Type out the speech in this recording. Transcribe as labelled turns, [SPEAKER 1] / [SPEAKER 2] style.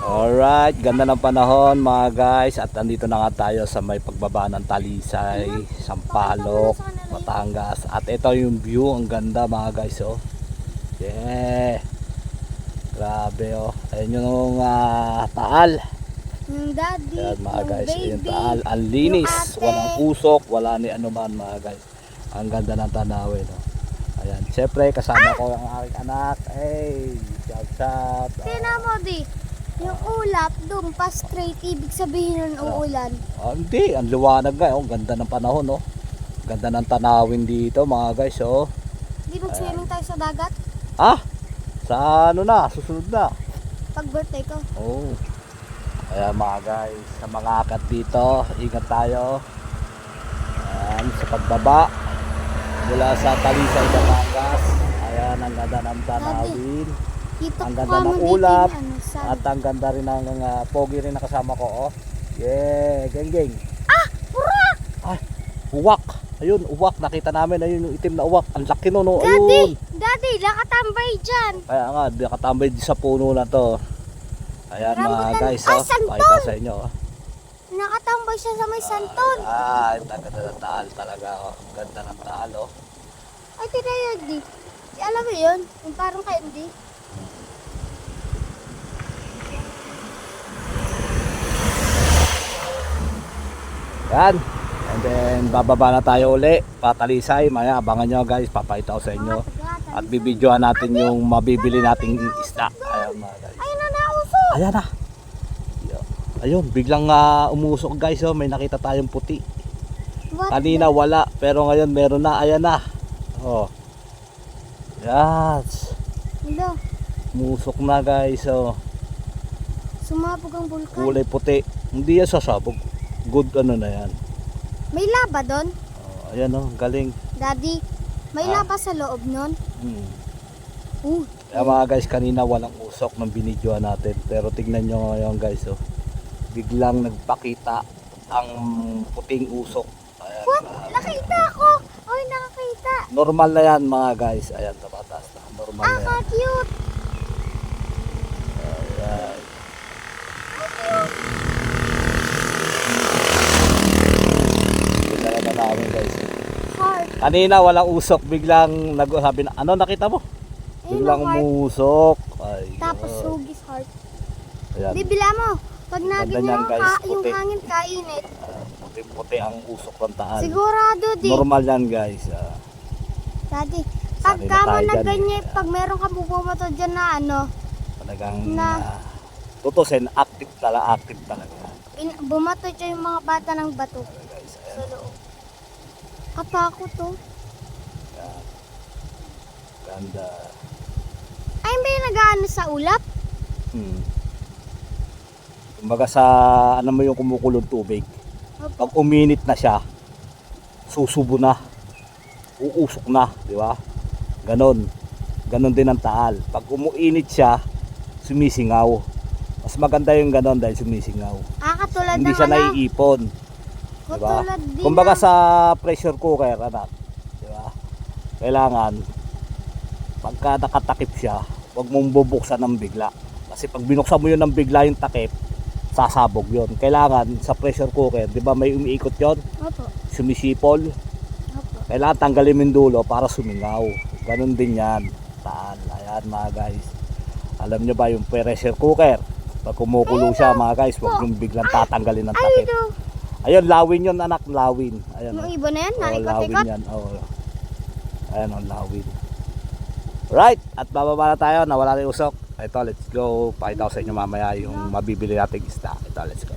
[SPEAKER 1] Alright, ganda ng panahon mga guys at andito na nga tayo sa may pagbaba ng Talisay, Sampaloc, Batangas at ito yung view, ang ganda mga guys oh. Yeah. Grabe oh. Ayun yung ah, taal.
[SPEAKER 2] Yung daddy,
[SPEAKER 1] Ayan mga guys,
[SPEAKER 2] baby.
[SPEAKER 1] ayun taal. Ang linis, walang usok, wala ni ano man mga guys. Ang ganda ng tanawin oh. Ayan, syempre kasama ko ang aking anak. Hey, shout. Ah.
[SPEAKER 2] Tingnan mo di, yung ulap doon pa straight, ibig sabihin nun uulan.
[SPEAKER 1] Ah, hindi, ang liwanag nga. Oh. Ganda ng panahon, oh. Ganda ng tanawin dito, mga guys, oh.
[SPEAKER 2] Di mag-swimming tayo sa dagat
[SPEAKER 1] Ah, sa ano na, susunod na.
[SPEAKER 2] pag birthday ko.
[SPEAKER 1] Oh. Kaya mga guys, sa mga akat dito, ingat tayo. Ayan, sa pagbaba. Mula sa Talisay, Batangas. Ayan, ang ganda ng tanawin.
[SPEAKER 2] Dito
[SPEAKER 1] Ang ganda ng ulap.
[SPEAKER 2] ano.
[SPEAKER 1] At ang ganda rin ng uh, pogi rin na kasama ko, oh. Yeah, geng geng.
[SPEAKER 2] Ah! Pura!
[SPEAKER 1] Ay, uwak. Ayun, uwak. Nakita namin. Ayun yung itim na uwak. Ang laki no, no.
[SPEAKER 2] Daddy!
[SPEAKER 1] Ayun.
[SPEAKER 2] Daddy, nakatambay dyan!
[SPEAKER 1] Kaya nga, nakatambay di sa puno na to. Ayan mga
[SPEAKER 2] Rambutan.
[SPEAKER 1] guys,
[SPEAKER 2] Ah,
[SPEAKER 1] oh. Pakita sa inyo, oh.
[SPEAKER 2] Nakatambay siya sa may santon.
[SPEAKER 1] Ah, ang ganda ng taal talaga, oh. Ang Ganda ng taal, oh.
[SPEAKER 2] Ay, tinayag di. Alam mo yun? Yung parang candy.
[SPEAKER 1] Yan. And then, bababa na tayo uli. Patalisay. Maya, abangan nyo guys. Papakita ko sa inyo. At bibidyohan natin yung mabibili nating isda. Ayan mga guys.
[SPEAKER 2] Ay, na nauso!
[SPEAKER 1] Ayan na. Ayun, biglang ah, umusok guys. Oh. May nakita tayong puti. Kanina wala, pero ngayon meron na. Ayan na. Oh. Yes.
[SPEAKER 2] Hello,
[SPEAKER 1] Umusok na guys. Oh.
[SPEAKER 2] sumabog ang bulkan.
[SPEAKER 1] Kulay puti. Hindi yan sasabog. Good ano na yan.
[SPEAKER 2] May laba doon?
[SPEAKER 1] Oh, ayan oh, galing.
[SPEAKER 2] Daddy, may
[SPEAKER 1] Ah.
[SPEAKER 2] laba sa loob nun?
[SPEAKER 1] Hmm.
[SPEAKER 2] Uh,
[SPEAKER 1] Kaya mga guys, kanina walang usok ng binidyoan natin. Pero tignan nyo ngayon guys. Oh. Biglang nagpakita ang puting usok. Ayan,
[SPEAKER 2] what?
[SPEAKER 1] ah,
[SPEAKER 2] Nakita ako! Oy, nakakita!
[SPEAKER 1] normal na yan mga guys. Ayan, tapatas na. Normal
[SPEAKER 2] Ah,
[SPEAKER 1] na yan.
[SPEAKER 2] ka-cute!
[SPEAKER 1] Ayan. Namin guys.
[SPEAKER 2] Heart.
[SPEAKER 1] Kanina walang usok, biglang nagsabi na, ano nakita mo?
[SPEAKER 2] Ayun
[SPEAKER 1] Biglang
[SPEAKER 2] ang heart.
[SPEAKER 1] umusok. Ay,
[SPEAKER 2] Tapos
[SPEAKER 1] God.
[SPEAKER 2] hugis heart.
[SPEAKER 1] Ayan,
[SPEAKER 2] Bibila mo, pag yung,
[SPEAKER 1] guys,
[SPEAKER 2] ka- yung
[SPEAKER 1] puti.
[SPEAKER 2] hangin kainit,
[SPEAKER 1] puti-puti ang usok ng taan.
[SPEAKER 2] sigurado di.
[SPEAKER 1] Normal yan guys. Ah,
[SPEAKER 2] Daddy,
[SPEAKER 1] Sanay
[SPEAKER 2] pagka
[SPEAKER 1] na
[SPEAKER 2] ganyan,
[SPEAKER 1] eh.
[SPEAKER 2] pag meron ka bubumato dyan na ano,
[SPEAKER 1] talagang
[SPEAKER 2] Na.
[SPEAKER 1] ah, tutusin, active talaga, active talaga.
[SPEAKER 2] in, bumato dyan yung mga bata ng bato
[SPEAKER 1] guys, ayan.
[SPEAKER 2] sa loob. Kapako to.
[SPEAKER 1] Ayan. Ganda.
[SPEAKER 2] Ay, ba yung nag-ano sa ulap?
[SPEAKER 1] Hmm. Kumbaga sa, ano mo yung kumukulong tubig.
[SPEAKER 2] Opo.
[SPEAKER 1] Pag uminit na siya, susubo na. Uusok na, di ba? Ganon. Ganon din ang taal. Pag umuinit siya, sumisingaw. Mas maganda yung ganon dahil sumisingaw.
[SPEAKER 2] Ah, katulad
[SPEAKER 1] Hindi
[SPEAKER 2] ng
[SPEAKER 1] siya
[SPEAKER 2] ano?
[SPEAKER 1] naiipon. Diba?
[SPEAKER 2] Katulad din
[SPEAKER 1] Kumbaga
[SPEAKER 2] ng-
[SPEAKER 1] sa pressure cooker, anak. Di ba? Kailangan, pagka nakatakip siya, huwag mong bubuksan ng bigla. Kasi pag binuksan mo yun ng bigla yung takip, sasabog yun. Kailangan sa pressure cooker, di ba may umiikot yon
[SPEAKER 2] Opo.
[SPEAKER 1] sumisipol.
[SPEAKER 2] Opo.
[SPEAKER 1] Kailangan tanggalin mo yung dulo para sumingaw. Ganon din yan. Taan. Ayan mga guys. Alam nyo ba yung pressure cooker? Pag kumukulo siya mga guys, huwag yung biglang tatanggalin ng takip.
[SPEAKER 2] do.
[SPEAKER 1] Ayun, lawin yun anak, lawin. Ayun.
[SPEAKER 2] Yung
[SPEAKER 1] oh.
[SPEAKER 2] iba na yan,
[SPEAKER 1] Oo, lawin
[SPEAKER 2] naikot-ikot.
[SPEAKER 1] yan. Oo. Ayan ang lawin. Right, at bababa na tayo, nawala na yung usok. Ito, let's go. Pakita ko sa inyo mamaya yung mabibili nating isda. Ito, let's go.